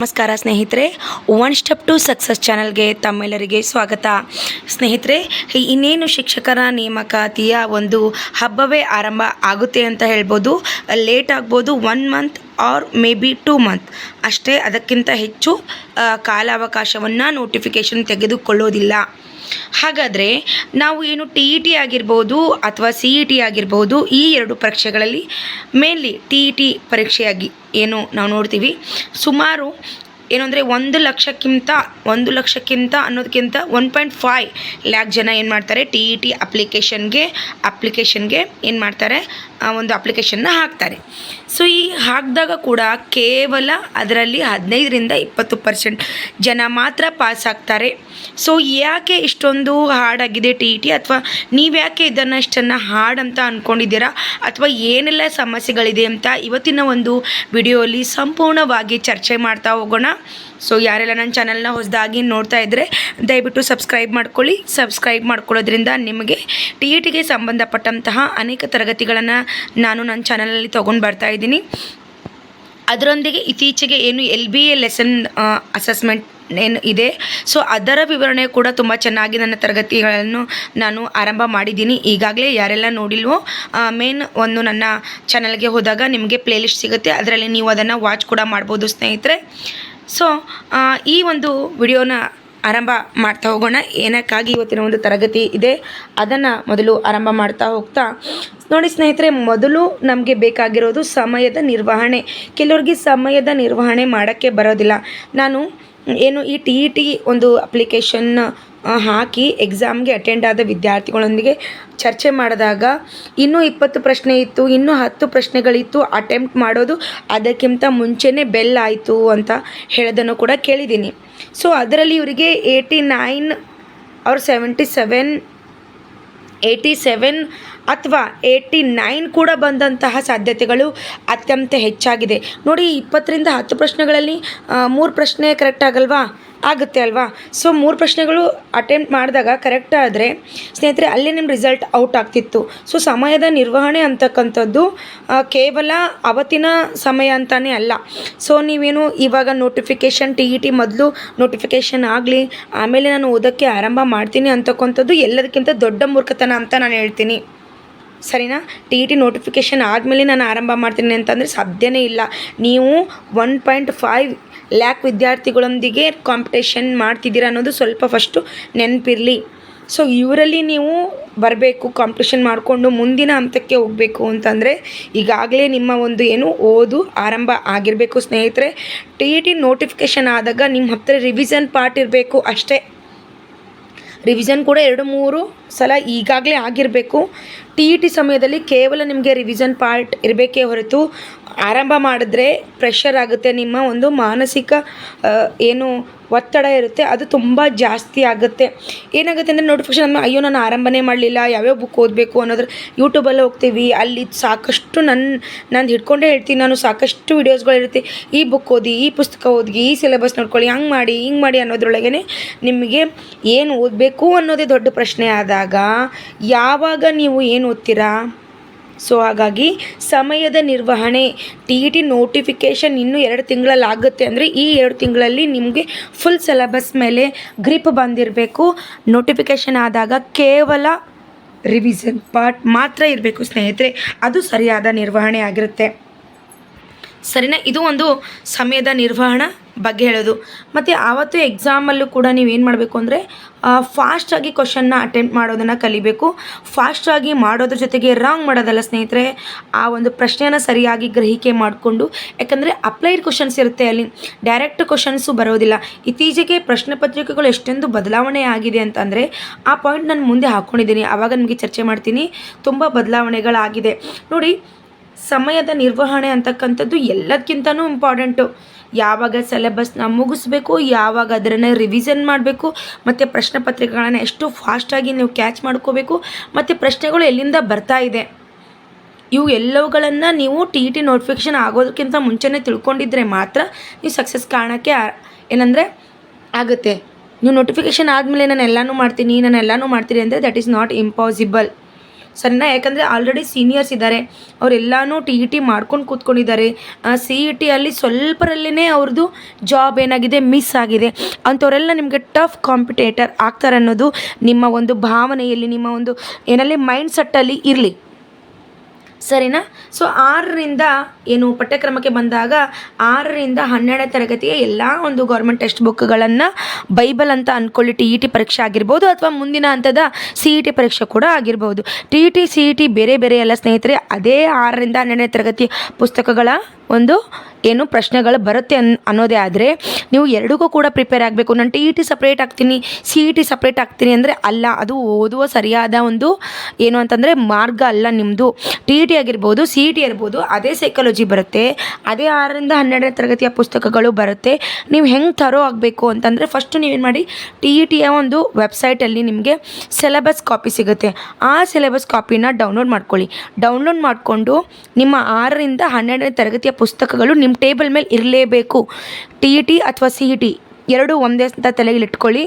ನಮಸ್ಕಾರ ಸ್ನೇಹಿತರೆ one step to success ಚಾನಲ್ಗೆ ತಮ್ಮೆಲ್ಲರಿಗೆ ಸ್ವಾಗತ. ಸ್ನೇಹಿತರೆ ಇನ್ನೇನು ಶಿಕ್ಷಕರ ನೇಮಕಾತಿಯ ಒಂದು ಹಬ್ಬವೇ ಆರಂಭ ಆಗುತ್ತೆ ಅಂತ ಹೇಳ್ಬೋದು. ಲೇಟ್ ಆಗ್ಬೋದು one month or maybe two month. ಅಷ್ಟೇ ಅದಕ್ಕಿಂತ ಹೆಚ್ಚು ಕಾಲಾವಕಾಶವನ್ನು ನೋಟಿಫಿಕೇಷನ್ ತೆಗೆದುಕೊಳ್ಳೋದಿಲ್ಲ. ಹಾಗಾದರೆ ನಾವು ಏನು ಟಿ ಇ ಟಿ ಆಗಿರ್ಬೋದು ಅಥವಾ ಸಿ ಇ ಟಿ ಆಗಿರ್ಬೋದು ಈ ಎರಡು ಪರೀಕ್ಷೆಗಳಲ್ಲಿ ಮೇನ್ಲಿ ಟಿ ಇ ಟಿ ಪರೀಕ್ಷೆಯಾಗಿ ಏನು ನಾವು ನೋಡ್ತೀವಿ. ಸುಮಾರು ಏನು ಅಂದರೆ ಒಂದು ಲಕ್ಷಕ್ಕಿಂತ ಒಂದು ಲಕ್ಷಕ್ಕಿಂತ ಅನ್ನೋದಕ್ಕಿಂತ ಒನ್ ಪಾಯಿಂಟ್ ಫೈವ್ ಲ್ಯಾಕ್ ಜನ ಏನು ಮಾಡ್ತಾರೆ ಟಿ ಇ ಟಿ ಅಪ್ಲಿಕೇಶನ್ಗೆ ಅಪ್ಲಿಕೇಶನ್ಗೆ ಏನು ಮಾಡ್ತಾರೆ? ಆ ಒಂದು ಅಪ್ಲಿಕೇಶನ್ನ ಹಾಕ್ತಾರೆ. ಸೊ ಈ ಹಾಕಿದಾಗ ಕೂಡ ಕೇವಲ ಅದರಲ್ಲಿ ಹದಿನೈದರಿಂದ ಇಪ್ಪತ್ತು ಪರ್ಸೆಂಟ್ ಜನ ಮಾತ್ರ ಪಾಸ್ ಆಗ್ತಾರೆ. ಸೊ ಯಾಕೆ ಇಷ್ಟೊಂದು ಹಾಡಾಗಿದೆ ಟಿ ಇ ಟಿ ಅಥವಾ ನೀವು ಯಾಕೆ ಇದನ್ನು ಇಷ್ಟನ್ನು ಅಂತ ಅಂದ್ಕೊಂಡಿದ್ದೀರಾ ಅಥವಾ ಏನೆಲ್ಲ ಸಮಸ್ಯೆಗಳಿದೆ ಅಂತ ಇವತ್ತಿನ ಒಂದು ವಿಡಿಯೋಲಿ ಸಂಪೂರ್ಣವಾಗಿ ಚರ್ಚೆ ಮಾಡ್ತಾ ಹೋಗೋಣ. ಸೊ ಯಾರೆಲ್ಲ ನನ್ನ ಚಾನಲ್ನ ಹೊಸದಾಗಿ ನೋಡ್ತಾ ಇದ್ದರೆ ದಯವಿಟ್ಟು ಸಬ್ಸ್ಕ್ರೈಬ್ ಮಾಡ್ಕೊಳ್ಳಿ. ಸಬ್ಸ್ಕ್ರೈಬ್ ಮಾಡ್ಕೊಳ್ಳೋದ್ರಿಂದ ನಿಮಗೆ ಟಿ ಇ ಟಿಗೆ ಸಂಬಂಧಪಟ್ಟಂತಹ ಅನೇಕ ತರಗತಿಗಳನ್ನು ನಾನು ನನ್ನ ಚಾನಲಲ್ಲಿ ತೊಗೊಂಡು ಬರ್ತಾ ಇದ್ದೀನಿ. ಅದರೊಂದಿಗೆ ಇತ್ತೀಚೆಗೆ ಏನು L B A lesson assessment ಏನು ಇದೆ. ಸೊ ಅದರ ವಿವರಣೆ ಕೂಡ ತುಂಬ ಚೆನ್ನಾಗಿ ನನ್ನ ತರಗತಿಗಳನ್ನು ನಾನು ಆರಂಭ ಮಾಡಿದ್ದೀನಿ. ಈಗಾಗಲೇ ಯಾರೆಲ್ಲ ನೋಡಿಲ್ವೋ ಮೇನ್ ಒಂದು ನನ್ನ ಚಾನಲ್ಗೆ ಹೋದಾಗ ನಿಮಗೆ ಪ್ಲೇಲಿಸ್ಟ್ ಸಿಗುತ್ತೆ. ಅದರಲ್ಲಿ ನೀವು ಅದನ್ನು ವಾಚ್ ಕೂಡ ಮಾಡ್ಬೋದು ಸ್ನೇಹಿತರೆ. ಸೊ ಈ ಒಂದು ವಿಡಿಯೋನ ಆರಂಭ ಮಾಡ್ತಾ ಹೋಗೋಣ. ಏನಕ್ಕಾಗಿ ಇವತ್ತಿನ ಒಂದು ತರಗತಿ ಇದೆ, ಅದನ್ನು ಮೊದಲು ಆರಂಭ ಮಾಡ್ತಾ ಹೋಗ್ತಾ. ನೋಡಿ ಸ್ನೇಹಿತರೆ, ಮೊದಲು ನಮಗೆ ಬೇಕಾಗಿರೋದು ಸಮಯದ ನಿರ್ವಹಣೆ. ಕೆಲವ್ರಿಗೆ ಸಮಯದ ನಿರ್ವಹಣೆ ಮಾಡೋಕ್ಕೆ ಬರೋದಿಲ್ಲ. ನಾನು ಏನು ಈ ಟಿ ಇ ಟಿ ಒಂದು ಅಪ್ಲಿಕೇಶನ್ ಹಾಕಿ ಎಕ್ಸಾಮ್ಗೆ ಅಟೆಂಡ್ ಆದ ವಿದ್ಯಾರ್ಥಿಗಳೊಂದಿಗೆ ಚರ್ಚೆ ಮಾಡಿದಾಗ ಇನ್ನೂ ಇಪ್ಪತ್ತು ಪ್ರಶ್ನೆ ಇತ್ತು, ಇನ್ನೂ ಹತ್ತು ಪ್ರಶ್ನೆಗಳಿತ್ತು. ಅಟೆಂಪ್ಟ್ ಮಾಡೋದು ಅದಕ್ಕಿಂತ ಮುಂಚೆನೇ ಬೆಲ್ ಆಯಿತು ಅಂತ ಹೇಳೋದನ್ನು ಕೂಡ ಕೇಳಿದ್ದೀನಿ. ಸೊ ಅದರಲ್ಲಿ ಇವರಿಗೆ ಏಯ್ಟಿ ನೈನ್ ಅವ್ರ ಸೆವೆಂಟಿ ಸೆವೆನ್ ಏಯ್ಟಿ ಸೆವೆನ್ ಅಥವಾ ಏಯ್ಟಿ ನೈನ್ ಕೂಡ ಬಂದಂತಹ ಸಾಧ್ಯತೆಗಳು ಅತ್ಯಂತ ಹೆಚ್ಚಾಗಿದೆ. ನೋಡಿ, ಇಪ್ಪತ್ತರಿಂದ ಹತ್ತು ಪ್ರಶ್ನೆಗಳಲ್ಲಿ ಮೂರು ಪ್ರಶ್ನೆ ಕರೆಕ್ಟ್ ಆಗಲ್ವಾ? ಆಗುತ್ತೆ ಅಲ್ವಾ? ಸೊ ಮೂರು ಪ್ರಶ್ನೆಗಳು ಅಟೆಂಪ್ಟ್ ಮಾಡಿದಾಗ ಕರೆಕ್ಟ್ ಆದರೆ ಸ್ನೇಹಿತರೆ, ಅಲ್ಲೇ ನಿಮ್ಮ ರಿಸಲ್ಟ್ ಔಟ್ ಆಗ್ತಿತ್ತು. ಸೊ ಸಮಯದ ನಿರ್ವಹಣೆ ಅಂತಕ್ಕಂಥದ್ದು ಕೇವಲ ಅವತ್ತಿನ ಸಮಯ ಅಂತಲೇ ಅಲ್ಲ. ಸೊ ನೀವೇನು ಇವಾಗ ನೋಟಿಫಿಕೇಷನ್ ಟಿ ಇ ಟಿ ಮೊದಲು ನೋಟಿಫಿಕೇಷನ್ ಆಗಲಿ, ಆಮೇಲೆ ನಾನು ಓದೋಕ್ಕೆ ಆರಂಭ ಮಾಡ್ತೀನಿ ಅಂತಕ್ಕಂಥದ್ದು ಎಲ್ಲದಕ್ಕಿಂತ ದೊಡ್ಡ ಮೂರ್ಖತನ ಅಂತ ನಾನು ಹೇಳ್ತೀನಿ. ಸರಿನಾ? ಟಿ ಇ ಟಿ ನೋಟಿಫಿಕೇಷನ್ ಆದಮೇಲೆ ನಾನು ಆರಂಭ ಮಾಡ್ತೀನಿ ಅಂತಂದರೆ ಸಾಧ್ಯನೇ ಇಲ್ಲ. ನೀವು ಒನ್ ಪಾಯಿಂಟ್ ಫೈವ್ ಲ್ಯಾಕ್ ವಿದ್ಯಾರ್ಥಿಗಳೊಂದಿಗೆ ಕಾಂಪಿಟೇಷನ್ ಮಾಡ್ತಿದ್ದೀರ ಅನ್ನೋದು ಸ್ವಲ್ಪ ಫಸ್ಟು ನೆನಪಿರಲಿ. ಸೊ ಇವರಲ್ಲಿ ನೀವು ಬರಬೇಕು ಕಾಂಪಿಟೇಷನ್ ಮಾಡಿಕೊಂಡು ಮುಂದಿನ ಹಂತಕ್ಕೆ ಹೋಗಬೇಕು ಅಂತಂದರೆ ಈಗಾಗಲೇ ನಿಮ್ಮ ಒಂದು ಏನು ಓದು ಆರಂಭ ಆಗಿರಬೇಕು ಸ್ನೇಹಿತರೆ. ಟಿ ಇ ಟಿ ನೋಟಿಫಿಕೇಷನ್ ಆದಾಗ ನಿಮ್ಮ ಹತ್ತಿರ ರಿವಿಷನ್ ಪಾರ್ಟ್ ಇರಬೇಕು ಅಷ್ಟೇ. ರಿವಿಷನ್ ಕೂಡ ಎರಡು ಮೂರು ಸಲ ಈಗಾಗಲೇ ಆಗಿರಬೇಕು. ಟಿ ಇ ಟಿ ಸಮಯದಲ್ಲಿ ಕೇವಲ ನಿಮಗೆ ರಿವಿಷನ್ ಪಾರ್ಟ್ ಇರಬೇಕೇ ಹೊರತು ಆರಂಭ ಮಾಡಿದ್ರೆ ಪ್ರೆಷರ್ ಆಗುತ್ತೆ. ನಿಮ್ಮ ಒಂದು ಮಾನಸಿಕ ಏನು ಒತ್ತಡ ಇರುತ್ತೆ, ಅದು ತುಂಬ ಜಾಸ್ತಿ ಆಗುತ್ತೆ. ಏನಾಗುತ್ತೆ ಅಂದರೆ ನೋಟಿಫಿಕೇಶನ್ ನಮ್ಮ ಅಯ್ಯೋ, ನಾನು ಆರಂಭನೇ ಮಾಡಲಿಲ್ಲ, ಯಾವ್ಯಾವ ಬುಕ್ ಓದಬೇಕು ಅನ್ನೋದ್ರ ಯೂಟ್ಯೂಬಲ್ಲೇ ಹೋಗ್ತೀವಿ. ಅಲ್ಲಿ ಸಾಕಷ್ಟು ನನ್ನ ನಾನು ಹಿಡ್ಕೊಂಡೇ ಹೇಳ್ತೀನಿ. ನಾನು ಸಾಕಷ್ಟು ವೀಡಿಯೋಸ್ಗಳಿರುತ್ತೆ ಈ ಬುಕ್ ಓದಿ, ಈ ಪುಸ್ತಕ ಓದಿ ಈ ಸಿಲೆಬಸ್ ನೋಡ್ಕೊಳ್ಳಿ, ಹಂಗೆ ಮಾಡಿ, ಹಿಂಗೆ ಮಾಡಿ ಅನ್ನೋದ್ರೊಳಗೇ ನಿಮಗೆ ಏನು ಓದಬೇಕು ಅನ್ನೋದೇ ದೊಡ್ಡ ಪ್ರಶ್ನೆ ಆದಾಗ, ಯಾವಾಗ ನೀವು ಏನು ಓದ್ತೀರಾ? ಸೊ ಹಾಗಾಗಿ ಸಮಯದ ನಿರ್ವಹಣೆ ಟಿ ಇ ಟಿ ನೋಟಿಫಿಕೇಷನ್ ಇನ್ನೂ ಎರಡು ತಿಂಗಳಲ್ಲಿ ಆಗುತ್ತೆ ಅಂದರೆ ಈ ಎರಡು ತಿಂಗಳಲ್ಲಿ ನಿಮಗೆ ಫುಲ್ ಸಿಲೆಬಸ್ ಮೇಲೆ ಗ್ರಿಪ್ ಬಂದಿರಬೇಕು. ನೋಟಿಫಿಕೇಷನ್ ಆದಾಗ ಕೇವಲ ರಿವಿಷನ್ ಪಾರ್ಟ್ ಮಾತ್ರ ಇರಬೇಕು ಸ್ನೇಹಿತರೆ. ಅದು ಸರಿಯಾದ ನಿರ್ವಹಣೆ ಆಗಿರುತ್ತೆ. ಸರಿನಾ? ಇದು ಒಂದು ಸಮಯದ ನಿರ್ವಹಣಾ ಬಗ್ಗೆ ಹೇಳೋದು. ಮತ್ತು ಆವತ್ತು ಎಕ್ಸಾಮಲ್ಲೂ ಕೂಡ ನೀವು ಏನು ಮಾಡಬೇಕು ಅಂದರೆ ಫಾಸ್ಟಾಗಿ ಕ್ವಶನ್ನ ಅಟೆಂಪ್ಟ್ ಮಾಡೋದನ್ನು ಕಲಿಬೇಕು. ಫಾಸ್ಟಾಗಿ ಮಾಡೋದ್ರ ಜೊತೆಗೆ ರಾಂಗ್ ಮಾಡೋದಲ್ಲ ಸ್ನೇಹಿತರೆ, ಆ ಒಂದು ಪ್ರಶ್ನೆಯನ್ನು ಸರಿಯಾಗಿ ಗ್ರಹಿಕೆ ಮಾಡಿಕೊಂಡು, ಯಾಕಂದರೆ ಅಪ್ಲೈಡ್ ಕ್ವಶನ್ಸ್ ಇರುತ್ತೆ ಅಲ್ಲಿ ಡೈರೆಕ್ಟ್ ಕ್ವಶನ್ಸು ಬರೋದಿಲ್ಲ. ಇತ್ತೀಚೆಗೆ ಪ್ರಶ್ನೆ ಪತ್ರಿಕೆಗಳು ಎಷ್ಟೊಂದು ಬದಲಾವಣೆ ಆಗಿದೆ ಅಂತಂದರೆ, ಆ ಪಾಯಿಂಟ್ ನಾನು ಮುಂದೆ ಹಾಕ್ಕೊಂಡಿದ್ದೀನಿ ಆವಾಗ ನಿಮಗೆ ಚರ್ಚೆ ಮಾಡ್ತೀನಿ. ತುಂಬ ಬದಲಾವಣೆಗಳಾಗಿದೆ. ನೋಡಿ ಸಮಯದ ನಿರ್ವಹಣೆ ಅಂತಕ್ಕಂಥದ್ದು ಎಲ್ಲದಕ್ಕಿಂತನೂ ಇಂಪಾರ್ಟೆಂಟು ಯಾವಾಗ ಸಿಲೆಬಸ್ನ ಮುಗಿಸ್ಬೇಕು, ಯಾವಾಗ ಅದರನ್ನು ರಿವಿಷನ್ ಮಾಡಬೇಕು, ಮತ್ತು ಪ್ರಶ್ನೆ ಪತ್ರಿಕೆಗಳನ್ನು ಎಷ್ಟು ಫಾಸ್ಟಾಗಿ ನೀವು ಕ್ಯಾಚ್ ಮಾಡ್ಕೋಬೇಕು, ಮತ್ತು ಪ್ರಶ್ನೆಗಳು ಎಲ್ಲಿಂದ ಬರ್ತಾ ಇದೆ. ಇವು ಎಲ್ಲವುಗಳನ್ನು ನೀವು ಟಿ ಟಿ ನೋಟಿಫಿಕೇಷನ್ ಆಗೋದಕ್ಕಿಂತ ಮುಂಚೆನೇ ತಿಳ್ಕೊಂಡಿದ್ರೆ ಮಾತ್ರ ನೀವು ಸಕ್ಸಸ್ ಕಾಣೋಕ್ಕೆ ಏನಂದರೆ ಆಗುತ್ತೆ. ನೀವು ನೋಟಿಫಿಕೇಷನ್ ಆದಮೇಲೆ ನಾನು ಎಲ್ಲನೂ ಮಾಡ್ತೀನಿ ನಾನು ಎಲ್ಲನೂ ಮಾಡ್ತೀನಿ ಅಂದರೆ ದಟ್ ಈಸ್ ನಾಟ್ ಇಂಪಾಸಿಬಲ್ ಸರಿನಾ ಯಾಕಂದರೆ ಆಲ್ರೆಡಿ ಸೀನಿಯರ್ಸ್ ಇದ್ದಾರೆ. ಅವರೆಲ್ಲನೂ ಟಿ ಇ ಟಿ ಮಾಡ್ಕೊಂಡು ಕೂತ್ಕೊಂಡಿದ್ದಾರೆ. ಸಿ ಇ ಟಿಯಲ್ಲಿ ಸ್ವಲ್ಪರಲ್ಲೇ ಅವ್ರದ್ದು ಜಾಬ್ ಏನಾಗಿದೆ ಮಿಸ್ ಆಗಿದೆ. ಅಂಥವರೆಲ್ಲ ನಿಮಗೆ ಟಫ್ ಕಾಂಪಿಟೇಟರ್ ಆಗ್ತಾರೆ ಅನ್ನೋದು ನಿಮ್ಮ ಒಂದು ಭಾವನೆಯಲ್ಲಿ, ನಿಮ್ಮ ಒಂದು ಏನಲ್ಲಿ ಮೈಂಡ್ ಸೆಟ್ಟಲ್ಲಿ ಇರಲಿ. ಸರಿನಾ? ಸೊ ಆರರಿಂದ ಏನು ಪಠ್ಯಕ್ರಮಕ್ಕೆ ಬಂದಾಗ ಆರರಿಂದ ಹನ್ನೆರಡನೇ ತರಗತಿಯ ಎಲ್ಲ ಒಂದು ಗೌರ್ಮೆಂಟ್ ಟೆಕ್ಸ್ಟ್ ಬುಕ್ಗಳನ್ನು ಬೈಬಲ್ ಅಂತ ಅಂದ್ಕೊಳ್ಳಿ ಟಿ ಇ ಟಿ ಪರೀಕ್ಷೆ ಆಗಿರ್ಬೋದು ಅಥವಾ ಮುಂದಿನ ಹಂತದ ಸಿ ಇ ಟಿ ಪರೀಕ್ಷೆ ಕೂಡ ಆಗಿರ್ಬೋದು. T E T C E T ಬೇರೆ ಬೇರೆ ಎಲ್ಲ ಸ್ನೇಹಿತರೆ, ಅದೇ ಆರರಿಂದ ಹನ್ನೆರಡನೇ ತರಗತಿ ಪುಸ್ತಕಗಳ ಒಂದು ಏನು ಪ್ರಶ್ನೆಗಳು ಬರುತ್ತೆ ಅನ್, ಅನ್ನೋದೇ ಆದರೆ ನೀವು ಎರಡಕ್ಕೂ ಕೂಡ ಪ್ರಿಪೇರ್ ಆಗಬೇಕು. ನಾನು ಟಿ ಇ ಟಿ ಸಪ್ರೇಟ್ ಆಗ್ತೀನಿ ಸಿ ಇ ಟಿ ಸಪ್ರೇಟ್ ಆಗ್ತೀನಿ ಅಂದರೆ ಅಲ್ಲ, ಅದು ಓದುವ ಸರಿಯಾದ ಒಂದು ಏನು ಅಂತಂದರೆ ಮಾರ್ಗ ಅಲ್ಲ ನಿಮ್ಮದು ಟಿ ಇ ಟಿ ಆಗಿರ್ಬೋದು ಸಿ ಇ ಟಿ ಇರ್ಬೋದು, ಅದೇ ಸೈಕಾಲಜಿ ಬರುತ್ತೆ. ಅದೇ ಆರರಿಂದ ಹನ್ನೆರಡನೇ ತರಗತಿಯ ಪುಸ್ತಕಗಳು ಬರುತ್ತೆ. ನೀವು ಹೆಂಗೆ ತರೋ ಆಗಬೇಕು ಅಂತಂದರೆ ಫಸ್ಟ್ ನೀವೇನು ಮಾಡಿ ಟಿ ಇ ಟಿಯ ಒಂದು ವೆಬ್ಸೈಟಲ್ಲಿ ನಿಮಗೆ ಸಿಲೆಬಸ್ ಕಾಪಿ ಸಿಗುತ್ತೆ. ಆ ಸಿಲೆಬಸ್ ಕಾಪಿನ ಡೌನ್ಲೋಡ್ ಮಾಡ್ಕೊಳ್ಳಿ. ಡೌನ್ಲೋಡ್ ಮಾಡಿಕೊಂಡು ನಿಮ್ಮ ಆರರಿಂದ ಹನ್ನೆರಡನೇ ತರಗತಿಯ ಪುಸ್ತಕಗಳು ಟೇಬಲ್ ಮೇಲೆ ಇರಲೇಬೇಕು. ಟಿ ಇ ಟಿ ಅಥವಾ ಸಿ ಇ ಟಿ ಎರಡು ಒಂದೇ ಅಂತ ತಲೆಯಲ್ಲಿ ಇಟ್ಕೊಳ್ಳಿ.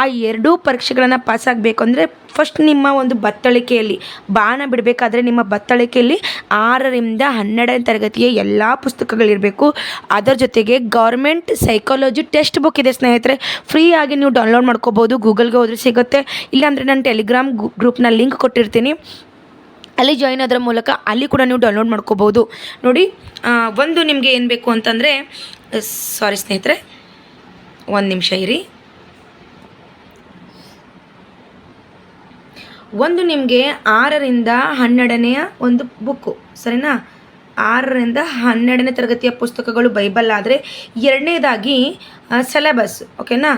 ಆ ಎರಡೂ ಪರೀಕ್ಷೆಗಳನ್ನು ಪಾಸ್ ಆಗಬೇಕು ಅಂದರೆ ಫಸ್ಟ್ ನಿಮ್ಮ ಒಂದು ಬತ್ತಳಿಕೆಯಲ್ಲಿ, ಬಾಣ ಬಿಡಬೇಕಾದ್ರೆ ನಿಮ್ಮ ಬತ್ತಳಿಕೆಯಲ್ಲಿ ಆರರಿಂದ ಹನ್ನೆರಡನೇ ತರಗತಿಯ ಎಲ್ಲ ಪುಸ್ತಕಗಳಿರಬೇಕು. ಅದರ ಜೊತೆಗೆ ಗೌರ್ಮೆಂಟ್ ಸೈಕಾಲಜಿ ಟೆಕ್ಸ್ಟ್ ಬುಕ್ ಇದೆ ಸ್ನೇಹಿತರೆ ಫ್ರೀಯಾಗಿ ನೀವು ಡೌನ್ಲೋಡ್ ಮಾಡ್ಕೋಬೋದು, ಗೂಗಲ್ಗೆ ಹೋದ್ರೆ ಸಿಗುತ್ತೆ. ಇಲ್ಲಾಂದರೆ ನಾನು ಟೆಲಿಗ್ರಾಮ್ ಗ್ರೂಪ್ನ ಲಿಂಕ್ ಕೊಟ್ಟಿರ್ತೀನಿ. ಅಲ್ಲಿ ಜಾಯಿನ್ ಆದ್ರ ಮೂಲಕ ಅಲ್ಲಿ ಕೂಡ ನೀವು ಡೌನ್ಲೋಡ್ ಮಾಡ್ಕೋಬೋದು. ನೋಡಿ ಒಂದು ನಿಮಗೆ ಏನು ಬೇಕು ಅಂತಂದರೆ ಸಾರಿ ಸ್ನೇಹಿತರೆ, ಒಂದು ನಿಮಿಷ ಇರಿ. ಒಂದು ನಿಮಗೆ ಆರರಿಂದ ಹನ್ನೆರಡನೆಯ ಒಂದು ಬುಕ್ಕು, ಸರಿನಾ? ಆರರಿಂದ ಹನ್ನೆರಡನೇ ತರಗತಿಯ ಪುಸ್ತಕಗಳು ಬೈಬಲ್ ಆದರೆ ಎರಡನೇದಾಗಿ ಸೆಲೆಬಸ್ ಓಕೆನಾ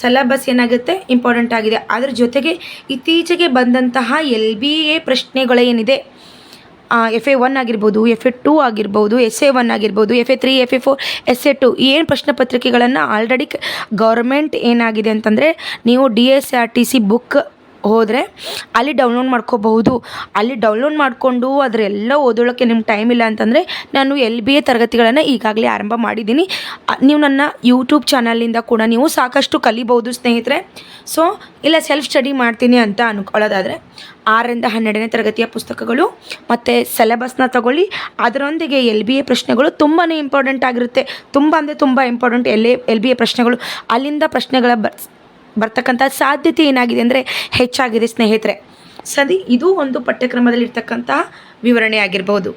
ಸಿಲೆಬಸ್ ಏನಾಗುತ್ತೆ? ಇಂಪಾರ್ಟೆಂಟ್ ಆಗಿದೆ. ಅದರ ಜೊತೆಗೆ ಇತ್ತೀಚೆಗೆ ಬಂದಂತಹ ಎಲ್ ಬಿ ಎ ಪ್ರಶ್ನೆಗಳೇನಿದೆ? ಎಫ್ ಎ ಒನ್ ಆಗಿರ್ಬೋದು ಎಫ್ ಎ ಟೂ ಆಗಿರ್ಬೋದು ಎಸ್ ಎ ಒನ್ ಆಗಿರ್ಬೋದು F A three F A four S A two ಏನು ಪ್ರಶ್ನೆ ಪತ್ರಿಕೆಗಳನ್ನು ಆಲ್ರೆಡಿ ಗೌರ್ಮೆಂಟ್ ಏನಾಗಿದೆ ಅಂತಂದರೆ, ನೀವು D S R T C book ಹೋದರೆ ಅಲ್ಲಿ ಡೌನ್ಲೋಡ್ ಮಾಡ್ಕೋಬಹುದು. ಅಲ್ಲಿ ಡೌನ್ಲೋಡ್ ಮಾಡಿಕೊಂಡು ಅದರೆಲ್ಲ ಓದೋಳಕ್ಕೆ ನಿಮ್ಗೆ ಟೈಮ್ ಇಲ್ಲ ಅಂತಂದರೆ ನಾನು ಎಲ್ ಬಿ ಎ ತರಗತಿಗಳನ್ನು ಈಗಾಗಲೇ ಆರಂಭ ಮಾಡಿದ್ದೀನಿ. ನೀವು ನನ್ನ ಯೂಟ್ಯೂಬ್ ಚಾನಲಿಂದ ಕೂಡ ನೀವು ಸಾಕಷ್ಟು ಕಲಿಬಹುದು ಸ್ನೇಹಿತರೆ. ಸೊ ಇಲ್ಲ ಸೆಲ್ಫ್ ಸ್ಟಡಿ ಮಾಡ್ತೀನಿ ಅಂತ ಅನ್ಕೊಳ್ಳೋದಾದರೆ ಆರರಿಂದ ಹನ್ನೆರಡನೇ ತರಗತಿಯ ಪುಸ್ತಕಗಳು ಮತ್ತು ಸೆಲೆಬಸ್ನ ತಗೊಳ್ಳಿ. ಅದರೊಂದಿಗೆ ಎಲ್ ಬಿ ಎ ಪ್ರಶ್ನೆಗಳು ತುಂಬಾ ಇಂಪಾರ್ಟೆಂಟ್ ಆಗಿರುತ್ತೆ. ತುಂಬ ಅಂದರೆ ತುಂಬ important L L B A ಪ್ರಶ್ನೆಗಳು. ಅಲ್ಲಿಂದ ಪ್ರಶ್ನೆಗಳ ಬರ್ ಬರ್ತಕ್ಕಂಥ ಸಾಧ್ಯತೆ ಏನಾಗಿದೆ ಅಂದರೆ ಹೆಚ್ಚಾಗಿದೆ, ಸ್ನೇಹಿತರೆ. ಸರಿ, ಇದು ಒಂದು ಪಠ್ಯಕ್ರಮದಲ್ಲಿ ಇರ್ತಕ್ಕಂತಹ ವಿವರಣೆ ಆಗಿರ್ಬೋದು.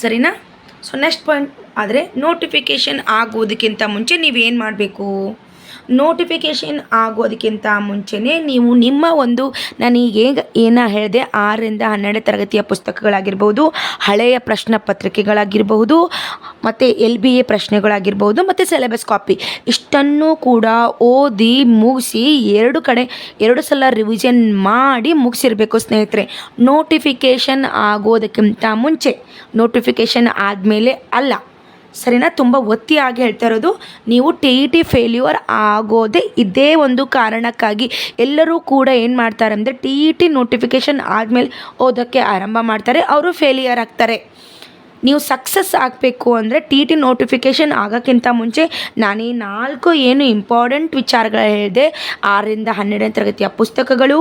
ಸರಿನಾ? ಸೊ ನೆಕ್ಸ್ಟ್ ಪಾಯಿಂಟ್ ಆದರೆ ನೋಟಿಫಿಕೇಷನ್ ಆಗೋದಕ್ಕಿಂತ ಮುಂಚೆ ನೀವೇನು ಮಾಡಬೇಕು? ನೋಟಿಫಿಕೇಷನ್ ಆಗೋದಕ್ಕಿಂತ ಮುಂಚೆನೇ ನೀವು ನಿಮ್ಮ ಒಂದು ನಾನು ಈಗ ಏನ ಹೇಳಿದೆ ಆರರಿಂದ ಹನ್ನೆರಡನೇ ತರಗತಿಯ ಪುಸ್ತಕಗಳಾಗಿರ್ಬೋದು, ಹಳೆಯ ಪ್ರಶ್ನೆ ಪತ್ರಿಕೆಗಳಾಗಿರಬಹುದು ಮತ್ತು ಎಲ್ ಬಿ ಎ ಪ್ರಶ್ನೆಗಳಾಗಿರ್ಬೋದು, ಮತ್ತು ಸಿಲೆಬಸ್ ಕಾಪಿ ಇಷ್ಟನ್ನು ಕೂಡ ಓದಿ ಮುಗಿಸಿ ಎರಡು ಕಡೆ ಎರಡು ಸಲ ರಿವಿಷನ್ ಮಾಡಿ ಮುಗಿಸಿರಬೇಕು ಸ್ನೇಹಿತರೆ. ನೋಟಿಫಿಕೇಷನ್ ಆಗೋದಕ್ಕಿಂತ ಮುಂಚೆ ನೋಟಿಫಿಕೇಷನ್ ಆದಮೇಲೆ ಅಲ್ಲ. ಸರಿನಾ? ತುಂಬ ಒತ್ತಿಯಾಗಿ ಹೇಳ್ತಾ ಇರೋದು. ನೀವು ಟಿ ಇ ಟಿ ಫೇಲ್ಯೂರ್ ಆಗೋದೇ ಇದೇ ಒಂದು ಕಾರಣಕ್ಕಾಗಿ ಎಲ್ಲರೂ ಕೂಡ ಏನು ಮಾಡ್ತಾರೆ ಅಂದರೆ ಟಿ ಇ ಟಿ ನೋಟಿಫಿಕೇಷನ್ ಆದಮೇಲೆ ಓದೋಕ್ಕೆ ಆರಂಭ ಮಾಡ್ತಾರೆ. ಅವರು ಫೇಲಿಯರ್ ಆಗ್ತಾರೆ. ನೀವು ಸಕ್ಸಸ್ ಆಗಬೇಕು ಅಂದರೆ ಟಿ ಟಿ ನೋಟಿಫಿಕೇಷನ್ ಆಗೋಕ್ಕಿಂತ ಮುಂಚೆ ನಾನು ನಾಲ್ಕು ಏನು ಇಂಪಾರ್ಟೆಂಟ್ ವಿಚಾರಗಳು ಹೇಳಿದೆ ಆರರಿಂದ ಹನ್ನೆರಡನೇ ತರಗತಿಯ ಪುಸ್ತಕಗಳು,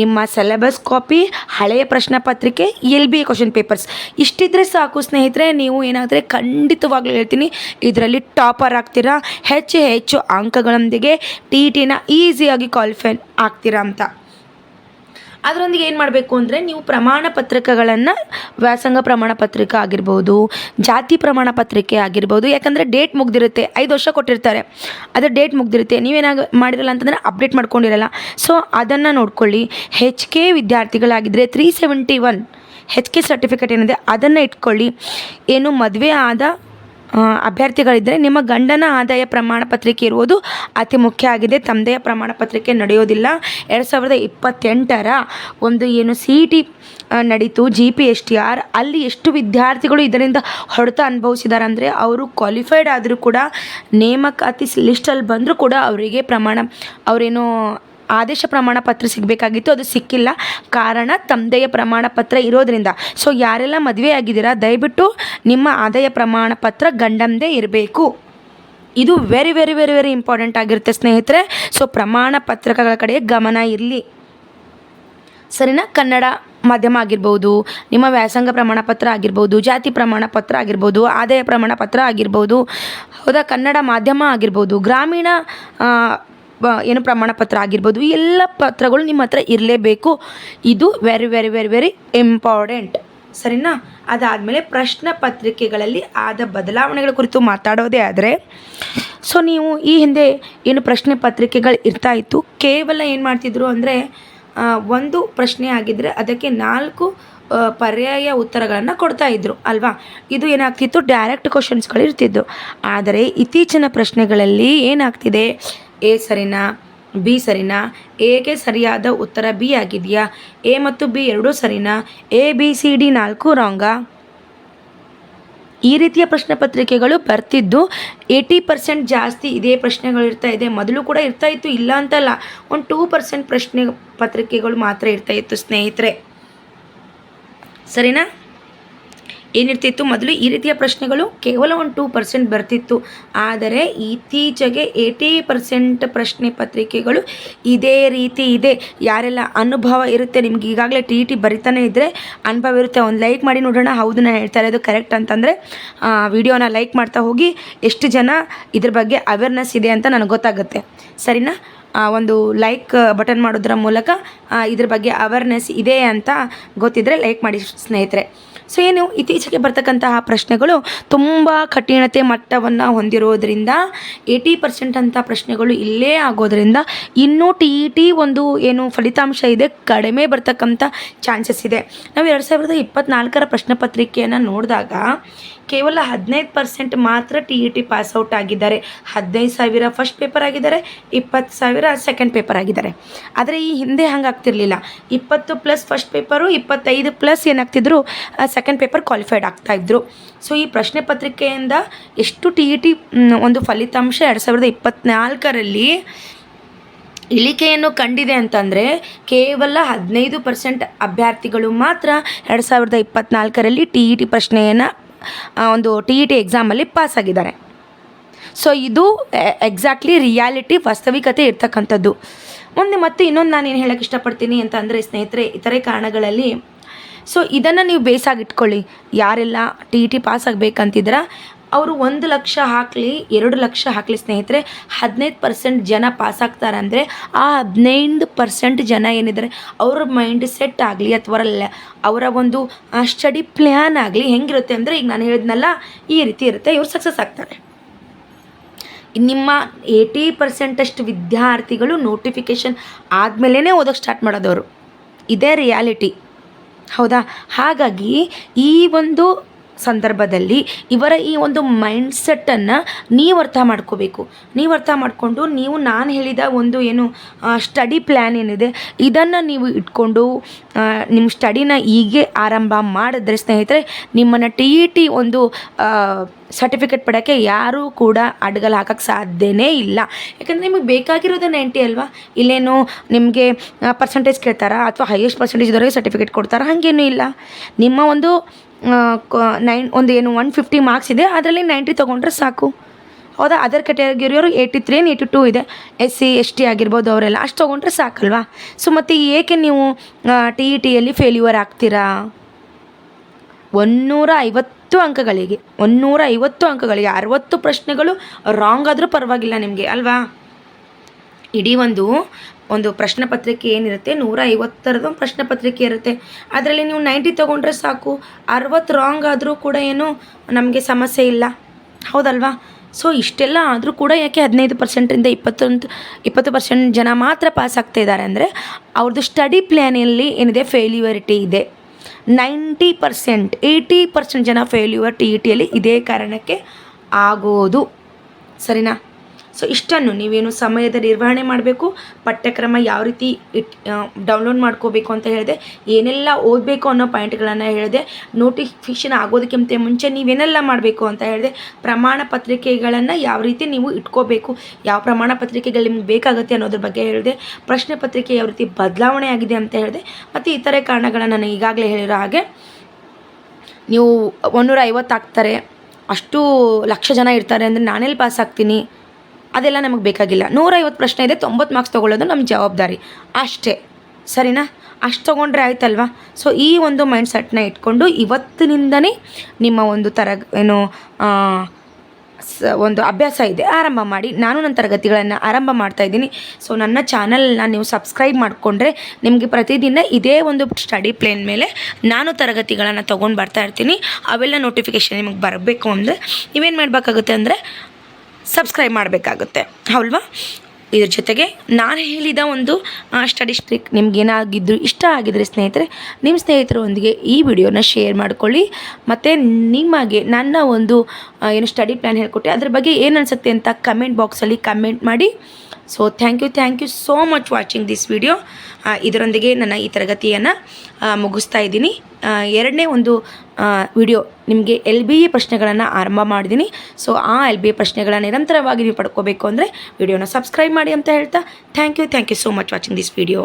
ನಿಮ್ಮ ಸಿಲೆಬಸ್ ಕಾಪಿ ಹಳೆಯ ಪ್ರಶ್ನೆ ಪತ್ರಿಕೆ ಎಲ್ ಬಿ ಕ್ವಶನ್ ಪೇಪರ್ಸ್ ಇಷ್ಟಿದ್ರೆ ಸಾಕು ಸ್ನೇಹಿತರೆ, ನೀವು ಏನಾದರೆ ಖಂಡಿತವಾಗ್ಲೂ ಹೇಳ್ತೀನಿ, ಇದರಲ್ಲಿ ಟಾಪರ್ ಆಗ್ತೀರಾ? ಹೆಚ್ಚು ಹೆಚ್ಚು ಅಂಕಗಳೊಂದಿಗೆ ಟಿ ಟಿನ ಈಸಿಯಾಗಿ ಕ್ವಾಲಿಫೈ ಆಗ್ತೀರಾ ಅಂತ. ಅದರೊಂದಿಗೆ ಏನು ಮಾಡಬೇಕು ಅಂದರೆ ನೀವು ಪ್ರಮಾಣ ಪತ್ರಿಕೆಗಳನ್ನು ವ್ಯಾಸಂಗ ಪ್ರಮಾಣ ಪತ್ರಿಕೆ ಆಗಿರ್ಬೋದು, ಜಾತಿ ಪ್ರಮಾಣ ಪತ್ರಿಕೆ ಆಗಿರ್ಬೋದು, ಯಾಕಂದರೆ ಡೇಟ್ ಮುಗ್ದಿರುತ್ತೆ, ಐದು ವರ್ಷ ಕೊಟ್ಟಿರ್ತಾರೆ. ಅದರ ಡೇಟ್ ಮುಗ್ದಿರುತ್ತೆ, ನೀವೇನಾಗ ಮಾಡಿರಲ್ಲ ಅಂತಂದರೆ ಅಪ್ಡೇಟ್ ಮಾಡ್ಕೊಂಡಿರಲ್ಲ. ಸೊ ಅದನ್ನು ನೋಡ್ಕೊಳ್ಳಿ. H K ವಿದ್ಯಾರ್ಥಿಗಳಾಗಿದ್ದರೆ three seventy one H K certificate ಏನಿದೆ, ಅದನ್ನು ಇಟ್ಕೊಳ್ಳಿ. ಏನು ಮದುವೆ ಆದ ಅಭ್ಯರ್ಥಿಗಳಿದ್ದರೆ ನಿಮ್ಮ ಗಂಡನ ಆದಾಯ ಪ್ರಮಾಣ ಪತ್ರಿಕೆ ಇರುವುದು ಅತಿ ಮುಖ್ಯ ಆಗಿದೆ. ತಮ್ಮದೇ ಪ್ರಮಾಣ ಪತ್ರಿಕೆ ನಡೆಯೋದಿಲ್ಲ. ಎರಡು ಸಾವಿರದ ಇಪ್ಪತ್ತೆಂಟರ ಒಂದು ಏನು ಸಿ ಇ ಟಿ ನಡೀತು. G P S T R ಅಲ್ಲಿ ಎಷ್ಟು ವಿದ್ಯಾರ್ಥಿಗಳು ಇದರಿಂದ ಹೊಡೆತ ಅನುಭವಿಸಿದ್ದಾರೆ ಅಂದರೆ ಅವರು ಕ್ವಾಲಿಫೈಡ್ ಆದರೂ ಕೂಡ ನೇಮಕಾತಿ ಲಿಸ್ಟಲ್ಲಿ ಬಂದರೂ ಕೂಡ ಅವರಿಗೆ ಪ್ರಮಾಣ, ಅವರೇನು ಆದೇಶ ಪ್ರಮಾಣ ಪತ್ರ ಸಿಗಬೇಕಾಗಿತ್ತು, ಅದು ಸಿಕ್ಕಿಲ್ಲ. ಕಾರಣ ತಂದೆಯ ಪ್ರಮಾಣ ಪತ್ರ ಇರೋದ್ರಿಂದ. ಸೊ ಯಾರೆಲ್ಲ ಮದುವೆ ಆಗಿದ್ದೀರಾ, ದಯವಿಟ್ಟು ನಿಮ್ಮ ಆದಾಯ ಪ್ರಮಾಣ ಪತ್ರ ಗಂಡಂದೇ ಇರಬೇಕು. ಇದು very very very very important ಆಗಿರುತ್ತೆ ಸ್ನೇಹಿತರೆ. ಸೊ ಪ್ರಮಾಣ ಪತ್ರಗಳ ಕಡೆ ಗಮನ ಇರಲಿ. ಸರಿನಾ? ಕನ್ನಡ ಮಾಧ್ಯಮ ಆಗಿರ್ಬೋದು, ನಿಮ್ಮ ವ್ಯಾಸಂಗ ಪ್ರಮಾಣ ಪತ್ರ ಆಗಿರ್ಬೋದು, ಜಾತಿ ಪ್ರಮಾಣ ಪತ್ರ ಆಗಿರ್ಬೋದು, ಆದಾಯ ಪ್ರಮಾಣ ಪತ್ರ ಆಗಿರ್ಬೋದು, ಹೌದಾ? ಕನ್ನಡ ಮಾಧ್ಯಮ ಆಗಿರ್ಬೋದು, ಗ್ರಾಮೀಣ ಏನು ಪ್ರಮಾಣ ಪತ್ರ ಆಗಿರ್ಬೋದು ಎಲ್ಲ ಪತ್ರಗಳು ನಿಮ್ಮ ಹತ್ರ ಇರಲೇಬೇಕು. ಇದು very very very very important ಸರಿನಾ? ಅದಾದಮೇಲೆ ಪ್ರಶ್ನೆ ಪತ್ರಿಕೆಗಳಲ್ಲಿ ಆದ ಬದಲಾವಣೆಗಳ ಕುರಿತು ಮಾತಾಡೋದೇ ಆದರೆ, ಸೊ ನೀವು ಈ ಹಿಂದೆ ಏನು ಪ್ರಶ್ನೆ ಪತ್ರಿಕೆಗಳು ಇರ್ತಾ ಇತ್ತು, ಕೇವಲ ಏನು ಮಾಡ್ತಿದ್ರು ಅಂದರೆ ಒಂದು ಪ್ರಶ್ನೆ ಆಗಿದ್ದರೆ ಅದಕ್ಕೆ ನಾಲ್ಕು ಪರ್ಯಾಯ ಉತ್ತರಗಳನ್ನು ಕೊಡ್ತಾ ಇದ್ರು, ಅಲ್ವಾ? ಇದು ಏನಾಗ್ತಿತ್ತು? ಡೈರೆಕ್ಟ್ ಕ್ವಶನ್ಸ್ಗಳು ಇರ್ತಿದ್ದು ಆದರೆ ಇತ್ತೀಚಿನ ಪ್ರಶ್ನೆಗಳಲ್ಲಿ ಏನಾಗ್ತಿದೆ? ಎ ಸರಿನಾ, ಬಿ ಸರಿನಾ ಎಗೆ ಸರಿಯಾದ ಉತ್ತರ ಬಿ ಆಗಿದೆಯಾ? ಎ ಮತ್ತು ಬಿ ಎರಡೂ ಸರಿನಾ? ಎ, ಬಿ, ಸಿ, ಡಿ ನಾಲ್ಕು ರಾಂಗಾ? ಈ ರೀತಿಯ ಪ್ರಶ್ನೆ ಪತ್ರಿಕೆಗಳು ಬರ್ತಿದ್ದು ಏಯ್ಟಿ ಪರ್ಸೆಂಟ್ ಜಾಸ್ತಿ ಇದೇ ಪ್ರಶ್ನೆಗಳು ಇರ್ತಾ ಇದೆ. ಮೊದಲು ಕೂಡ ಇರ್ತಾ ಇತ್ತು, ಇಲ್ಲ ಅಂತಲ್ಲ. ಒಂದು ಟೂ ಪರ್ಸೆಂಟ್ ಪ್ರಶ್ನೆ ಪತ್ರಿಕೆಗಳು ಮಾತ್ರ ಇರ್ತಾ ಇತ್ತು ಸ್ನೇಹಿತರೆ. ಸರಿನಾ? ಏನಿರ್ತಿತ್ತು? ಮೊದಲು ಈ ರೀತಿಯ ಪ್ರಶ್ನೆಗಳು ಕೇವಲ ಒಂದು ಟೂ ಪರ್ಸೆಂಟ್ ಬರ್ತಿತ್ತು. ಆದರೆ ಇತ್ತೀಚೆಗೆ ಏಯ್ಟಿ ಪರ್ಸೆಂಟ್ ಪ್ರಶ್ನೆ ಪತ್ರಿಕೆಗಳು ಇದೇ ರೀತಿ ಇದೆ. ಯಾರೆಲ್ಲ ಅನುಭವ ಇರುತ್ತೆ, ನಿಮ್ಗೆ ಈಗಾಗಲೇ ಟಿ ಇ ಟಿ ಬರಿತಾನೆ ಇದ್ದರೆ ಅನುಭವ ಇರುತ್ತೆ. ಒಂದು ಲೈಕ್ ಮಾಡಿ ನೋಡೋಣ. ಹೌದು, ನಾನು ಹೇಳ್ತಾ ಇರೋದು ಕರೆಕ್ಟ್ ಅಂತಂದರೆ ವಿಡಿಯೋನ ಲೈಕ್ ಮಾಡ್ತಾ ಹೋಗಿ, ಎಷ್ಟು ಜನ ಇದ್ರ ಬಗ್ಗೆ ಅವೇರ್ನೆಸ್ ಇದೆ ಅಂತ ನನಗೆ ಗೊತ್ತಾಗುತ್ತೆ. ಸರಿನಾ? ಒಂದು ಲೈಕ್ ಬಟನ್ ಮಾಡೋದ್ರ ಮೂಲಕ ಇದ್ರ ಬಗ್ಗೆ ಅವೇರ್ನೆಸ್ ಇದೆ ಅಂತ ಗೊತ್ತಿದ್ದರೆ ಲೈಕ್ ಮಾಡಿ ಸ್ನೇಹಿತರೆ. ಸೊ ಏನು, ಇತ್ತೀಚೆಗೆ ಬರ್ತಕ್ಕಂತಹ ಪ್ರಶ್ನೆಗಳು ತುಂಬ ಕಠಿಣತೆ ಮಟ್ಟವನ್ನು ಹೊಂದಿರೋದ್ರಿಂದ ಏಯ್ಟಿ ಪರ್ಸೆಂಟ್ ಅಂತ ಪ್ರಶ್ನೆಗಳು ಇಲ್ಲೇ ಆಗೋದ್ರಿಂದ ಇನ್ನೂ ಟಿ ಇ ಟಿ ಒಂದು ಏನು ಫಲಿತಾಂಶ ಇದೆ, ಕಡಿಮೆ ಬರ್ತಕ್ಕಂಥ ಚಾನ್ಸಸ್ ಇದೆ. ನಾವು ಎರಡು ಸಾವಿರದ ಇಪ್ಪತ್ತ್ನಾಲ್ಕರ ಪ್ರಶ್ನೆ ಪತ್ರಿಕೆಯನ್ನು ನೋಡಿದಾಗ ಕೇವಲ ಹದಿನೈದು ಪರ್ಸೆಂಟ್ ಮಾತ್ರ ಟಿ ಇ ಟಿ ಪಾಸ್ಔಟ್ ಆಗಿದ್ದಾರೆ. ಹದಿನೈದು ಸಾವಿರ ಫಸ್ಟ್ ಪೇಪರ್ ಆಗಿದ್ದಾರೆ, ಇಪ್ಪತ್ತು ಸಾವಿರ ಸೆಕೆಂಡ್ ಪೇಪರ್ ಆಗಿದ್ದಾರೆ. ಆದರೆ ಈ ಹಿಂದೆ ಹಂಗೆ ಆಗ್ತಿರ್ಲಿಲ್ಲ. ಇಪ್ಪತ್ತು ಪ್ಲಸ್ ಫಸ್ಟ್ ಪೇಪರು ಇಪ್ಪತ್ತೈದು ಪ್ಲಸ್ ಏನಾಗ್ತಿದ್ರು ಸೆಕೆಂಡ್ ಪೇಪರ್ ಕ್ವಾಲಿಫೈಡ್ ಆಗ್ತಾಯಿದ್ರು ಸೊ ಈ ಪ್ರಶ್ನೆ ಪತ್ರಿಕೆಯಿಂದ ಎಷ್ಟು ಟಿ ಇ ಟಿ ಒಂದು ಫಲಿತಾಂಶ ಎರಡು ಸಾವಿರದ ಇಪ್ಪತ್ತ್ನಾಲ್ಕರಲ್ಲಿ ಇಳಿಕೆಯನ್ನು ಕಂಡಿದೆ ಅಂತಂದರೆ, ಕೇವಲ ಹದಿನೈದು ಪರ್ಸೆಂಟ್ ಅಭ್ಯರ್ಥಿಗಳು ಮಾತ್ರ ಎರಡು ಸಾವಿರದ ಇಪ್ಪತ್ತ್ನಾಲ್ಕರಲ್ಲಿ ಟಿ ಇ ಟಿ ಪ್ರಶ್ನೆಯನ್ನು ಒಂದು ಟಿ ಇ ಟಿ ಎಕ್ಸಾಮಲ್ಲಿ ಪಾಸಾಗಿದ್ದಾರೆ ಸೊ ಇದು ಎಕ್ಸಾಕ್ಟ್ಲಿ ರಿಯಾಲಿಟಿ ವಾಸ್ತವಿಕತೆ ಇರ್ತಕ್ಕಂಥದ್ದು. ಮುಂದೆ ಮತ್ತೆ ಇನ್ನೊಂದು ನಾನು ಏನು ಹೇಳೋಕ್ಕೆ ಇಷ್ಟಪಡ್ತೀನಿ ಅಂತ ಅಂದರೆ ಸ್ನೇಹಿತರೆ, ಇತರೆ ಕಾರಣಗಳಲ್ಲಿ ಸೊ ಇದನ್ನು ನೀವು ಬೇಸಾಗಿಟ್ಕೊಳ್ಳಿ ಯಾರೆಲ್ಲ ಟಿ ಇ ಟಿ ಪಾಸ್ ಆಗಬೇಕಂತಿದ್ರ ಅವರು ಒಂದು ಲಕ್ಷ ಹಾಕಲಿ, ಎರಡು ಲಕ್ಷ ಹಾಕಲಿ ಸ್ನೇಹಿತರೆ, ಹದಿನೈದು ಪರ್ಸೆಂಟ್ ಜನ ಪಾಸ್ ಆಗ್ತಾರೆ ಅಂದರೆ ಆ ಹದಿನೈದು ಪರ್ಸೆಂಟ್ ಜನ ಏನಿದ್ದಾರೆ, ಅವ್ರ ಮೈಂಡ್ ಸೆಟ್ ಆಗಲಿ ಅಥವಾ ಅವರ ಒಂದು ಸ್ಟಡಿ ಪ್ಲ್ಯಾನ್ ಆಗಲಿ ಹೆಂಗಿರುತ್ತೆ ಅಂದರೆ ಈಗ ನಾನು ಹೇಳಿದ್ನಲ್ಲ, ಈ ರೀತಿ ಇರುತ್ತೆ, ಇವರು ಸಕ್ಸಸ್ ಆಗ್ತಾರೆ. ನಿಮ್ಮ ಏಯ್ಟಿ ಪರ್ಸೆಂಟಷ್ಟು ವಿದ್ಯಾರ್ಥಿಗಳು ನೋಟಿಫಿಕೇಷನ್ ಆದಮೇಲೇ ಓದೋಕ್ಕೆ ಸ್ಟಾರ್ಟ್ ಮಾಡೋದವರು. ಇದೇ ರಿಯಾಲಿಟಿ ಹೌದಾ? ಹಾಗಾಗಿ ಈ ಒಂದು ಸಂದರ್ಭದಲ್ಲಿ ಇವರ ಈ ಒಂದು ಮೈಂಡ್ಸೆಟ್ಟನ್ನು ನೀವು ಅರ್ಥ ಮಾಡ್ಕೋಬೇಕು. ನೀವು ಅರ್ಥ ಮಾಡಿಕೊಂಡು ನೀವು ನಾನು ಹೇಳಿದ ಒಂದು ಏನು ಸ್ಟಡಿ ಪ್ಲ್ಯಾನ್ ಏನಿದೆ, ಇದನ್ನು ನೀವು ಇಟ್ಕೊಂಡು ನಿಮ್ಮ ಸ್ಟಡಿನ ಹೀಗೆ ಆರಂಭ ಮಾಡಿದ್ರೆ ಸ್ನೇಹಿತರೆ, ನಿಮ್ಮನ್ನು ಟಿ ಇ ಟಿ ಒಂದು ಸರ್ಟಿಫಿಕೇಟ್ ಪಡೋಕ್ಕೆ ಯಾರೂ ಕೂಡ ಅಡ್ಗಲ್ ಹಾಕೋಕ್ಕೆ ಸಾಧ್ಯನೇ ಇಲ್ಲ. ಯಾಕಂದರೆ ನಿಮಗೆ ಬೇಕಾಗಿರೋದು ನೈಂಟಿ ಅಲ್ವಾ? ಇಲ್ಲೇನು ನಿಮಗೆ ಪರ್ಸೆಂಟೇಜ್ ಕೇಳ್ತಾರಾ? ಅಥವಾ ಹೈಯೆಸ್ಟ್ ಪರ್ಸೆಂಟೇಜ್ ಇದ್ದವರಿಗೆ ಸರ್ಟಿಫಿಕೇಟ್ ಕೊಡ್ತಾರಾ? ಹಾಗೇನೂ ಇಲ್ಲ. ನಿಮ್ಮ ಒಂದು ನೈನ್, ಒಂದು ಏನು ಒನ್ ಫಿಫ್ಟಿ ಮಾರ್ಕ್ಸ್ ಇದೆ. ಅದರಲ್ಲಿ ನೈಂಟಿ ತೊಗೊಂಡ್ರೆ ಸಾಕು. ಹೌದಾ? ಅದರ್ ಕ್ಯಾಟಗರಿಯವರು ಏಯ್ಟಿ ತ್ರೀ ಏಯ್ಟಿ ಟೂ ಇದೆ. ಎಸ್ ಸಿ ಎಸ್ ಟಿ ಆಗಿರ್ಬೋದು ಅವರೆಲ್ಲ. ಅಷ್ಟು ತೊಗೊಂಡ್ರೆ ಸಾಕಲ್ವಾ? ಸೊ ಮತ್ತು ಏಕೆ ನೀವು ಟಿ ಇ ಟಿಯಲ್ಲಿ ಫೇಲ್ಯೂರ್ ಆಗ್ತೀರಾ? ಒನ್ನೂರ ಐವತ್ತು ಅಂಕಗಳಿಗೆ ಒನ್ನೂರ ಐವತ್ತು ಅಂಕಗಳಿಗೆ ಅರವತ್ತು ಪ್ರಶ್ನೆಗಳು ರಾಂಗ್ ಆದರೂ ಪರವಾಗಿಲ್ಲ ನಿಮಗೆ, ಅಲ್ವಾ? ಇಡೀ ಒಂದು ಒಂದು ಪ್ರಶ್ನೆ ಪತ್ರಿಕೆ ಏನಿರುತ್ತೆ? ನೂರ ಐವತ್ತರದ್ದು ಪ್ರಶ್ನೆ ಪತ್ರಿಕೆ ಇರುತ್ತೆ. ಅದರಲ್ಲಿ ನೀವು ನೈಂಟಿ ತೊಗೊಂಡ್ರೆ ಸಾಕು. ಅರವತ್ತು ರಾಂಗ್ ಆದರೂ ಕೂಡ ಏನು ನಮಗೆ ಸಮಸ್ಯೆ ಇಲ್ಲ. ಹೌದಲ್ವಾ? ಸೊ ಇಷ್ಟೆಲ್ಲ ಆದರೂ ಕೂಡ ಯಾಕೆ ಹದಿನೈದು ಪರ್ಸೆಂಟಿಂದ ಇಪ್ಪತ್ತೊಂದು, ಇಪ್ಪತ್ತು ಪರ್ಸೆಂಟ್ ಜನ ಮಾತ್ರ ಪಾಸ್ ಆಗ್ತಾ ಇದ್ದಾರೆ ಅಂದರೆ ಅವ್ರದ್ದು ಸ್ಟಡಿ ಪ್ಲ್ಯಾನಲ್ಲಿ ಏನಿದೆ? ಫೇಲ್ಯೂರಿಟಿ ಇದೆ. ನೈಂಟಿ ಪರ್ಸೆಂಟ್ ಏಯ್ಟಿ ಪರ್ಸೆಂಟ್ ಜನ ಫೇಲ್ಯೂರ್ ಟಿ ಇ ಟಿಯಲ್ಲಿ ಇದೇ ಕಾರಣಕ್ಕೆ ಆಗೋದು. ಸರಿನಾ? ಸೊ ಇಷ್ಟನ್ನು ನೀವೇನು ಸಮಯದ ನಿರ್ವಹಣೆ ಮಾಡಬೇಕು, ಪಠ್ಯಕ್ರಮ ಯಾವ ರೀತಿ ಇಟ್ ಡೌನ್ಲೋಡ್ ಮಾಡ್ಕೋಬೇಕು ಅಂತ ಹೇಳಿದೆ. ಏನೆಲ್ಲ ಓದಬೇಕು ಅನ್ನೋ ಪಾಯಿಂಟ್ಗಳನ್ನು ಹೇಳಿದೆ. ನೋಟಿಫಿಕೇಷನ್ ಆಗೋದಕ್ಕಿಂತ ಮುಂಚೆ ನೀವೇನೆಲ್ಲ ಮಾಡಬೇಕು ಅಂತ ಹೇಳಿದೆ. ಪ್ರಮಾಣ ಪತ್ರಿಕೆಗಳನ್ನು ಯಾವ ರೀತಿ ನೀವು ಇಟ್ಕೋಬೇಕು, ಯಾವ ಪ್ರಮಾಣ ಪತ್ರಿಕೆಗಳು ನಿಮ್ಗೆ ಬೇಕಾಗುತ್ತೆ ಅನ್ನೋದ್ರ ಬಗ್ಗೆ ಹೇಳಿದೆ. ಪ್ರಶ್ನೆ ಪತ್ರಿಕೆ ಯಾವ ರೀತಿ ಬದಲಾವಣೆ ಆಗಿದೆ ಅಂತ ಹೇಳಿದೆ. ಮತ್ತು ಇತರೆ ಕಾರಣಗಳನ್ನು ನಾನು ಈಗಾಗಲೇ ಹೇಳಿರೋ ಹಾಗೆ, ನೀವು ಒಂದೂರ ಐವತ್ತು ಆಗ್ತಾರೆ, ಅಷ್ಟು ಲಕ್ಷ ಜನ ಇರ್ತಾರೆ ಅಂದರೆ ನಾನೆಲ್ಲಿ ಪಾಸ್ ಆಗ್ತೀನಿ? ಅದೆಲ್ಲ ನಮಗೆ ಬೇಕಾಗಿಲ್ಲ. ನೂರೈವತ್ತು ಪ್ರಶ್ನೆ ಇದೆ, ತೊಂಬತ್ತು ಮಾರ್ಕ್ಸ್ ತೊಗೊಳ್ಳೋದು ನಮ್ಮ ಜವಾಬ್ದಾರಿ. ಅಷ್ಟೇ. ಸರಿನಾ? ಅಷ್ಟು ತೊಗೊಂಡ್ರೆ ಆಯ್ತಲ್ವಾ? ಸೊ ಈ ಒಂದು ಮೈಂಡ್ ಸೆಟ್ನ ಇಟ್ಕೊಂಡು ಇವತ್ತಿನಿಂದನೇ ನಿಮ್ಮ ಒಂದು ತರ ಏನು ಸ, ಒಂದು ಅಭ್ಯಾಸ ಇದೆ. ಆರಂಭ ಮಾಡಿ. ನಾನು ನನ್ನ ತರಗತಿಗಳನ್ನು ಆರಂಭ ಮಾಡ್ತಾ ಇದ್ದೀನಿ. ಸೊ ನನ್ನ ಚಾನಲ್ನ ನೀವು ಸಬ್ಸ್ಕ್ರೈಬ್ ಮಾಡಿಕೊಂಡ್ರೆ ನಿಮಗೆ ಪ್ರತಿದಿನ ಇದೇ ಒಂದು ಸ್ಟಡಿ ಪ್ಲೇನ್ ಮೇಲೆ ನಾನು ತರಗತಿಗಳನ್ನು ತೊಗೊಂಡು ಬರ್ತಾ ಇರ್ತೀನಿ. ಅವೆಲ್ಲ ನೋಟಿಫಿಕೇಷನ್ ನಿಮಗೆ ಬರಬೇಕು ಅಂದರೆ ನೀವೇನು ಮಾಡಬೇಕಾಗುತ್ತೆ ಅಂದರೆ ಸಬ್ಸ್ಕ್ರೈಬ್ ಮಾಡಬೇಕಾಗುತ್ತೆ. ಹೌಲ್ವಾ? ಇದ್ರ ಜೊತೆಗೆ ನಾನು ಹೇಳಿದ ಒಂದು ಸ್ಟಡಿ ಸ್ಟ್ರಿಕ್ ನಿಮ್ಗೇನಾಗಿದ್ದರೂ ಇಷ್ಟ ಆಗಿದ್ರೆ ಸ್ನೇಹಿತರೆ ನಿಮ್ಮ ಸ್ನೇಹಿತರೊಂದಿಗೆ ಈ ವಿಡಿಯೋನ ಶೇರ್ ಮಾಡಿಕೊಳ್ಳಿ. ಮತ್ತು ನಿಮಗೆ ನನ್ನ ಒಂದು ಏನು ಸ್ಟಡಿ ಪ್ಲ್ಯಾನ್ ಹೇಳ್ಕೊಟ್ಟೆ, ಅದ್ರ ಬಗ್ಗೆ ಏನು ಅನಿಸುತ್ತೆ ಅಂತ ಕಮೆಂಟ್ ಬಾಕ್ಸಲ್ಲಿ ಕಮೆಂಟ್ ಮಾಡಿ. So thank you thank you so much watching this video ಇದರೊಂದಿಗೆ ನನ್ನ ಈ ತರಗತಿಯನ್ನು ಮುಗಿಸ್ತಾ ಇದ್ದೀನಿ. ಎರಡನೇ ಒಂದು ವಿಡಿಯೋ ನಿಮಗೆ ಎಲ್ ಬಿ ಎ ಪ್ರಶ್ನೆಗಳನ್ನು ಆರಂಭ ಮಾಡಿದ್ದೀನಿ. ಸೊ ಆ ಎಲ್ ಬಿ ಎ ಪ್ರಶ್ನೆಗಳನ್ನು ನಿರಂತರವಾಗಿ ನೀವು ಪಡ್ಕೋಬೇಕು ಅಂದರೆ ವಿಡಿಯೋನ ಸಬ್ಸ್ಕ್ರೈಬ್ ಮಾಡಿ ಅಂತ ಹೇಳ್ತಾ thank you thank you so much watching this video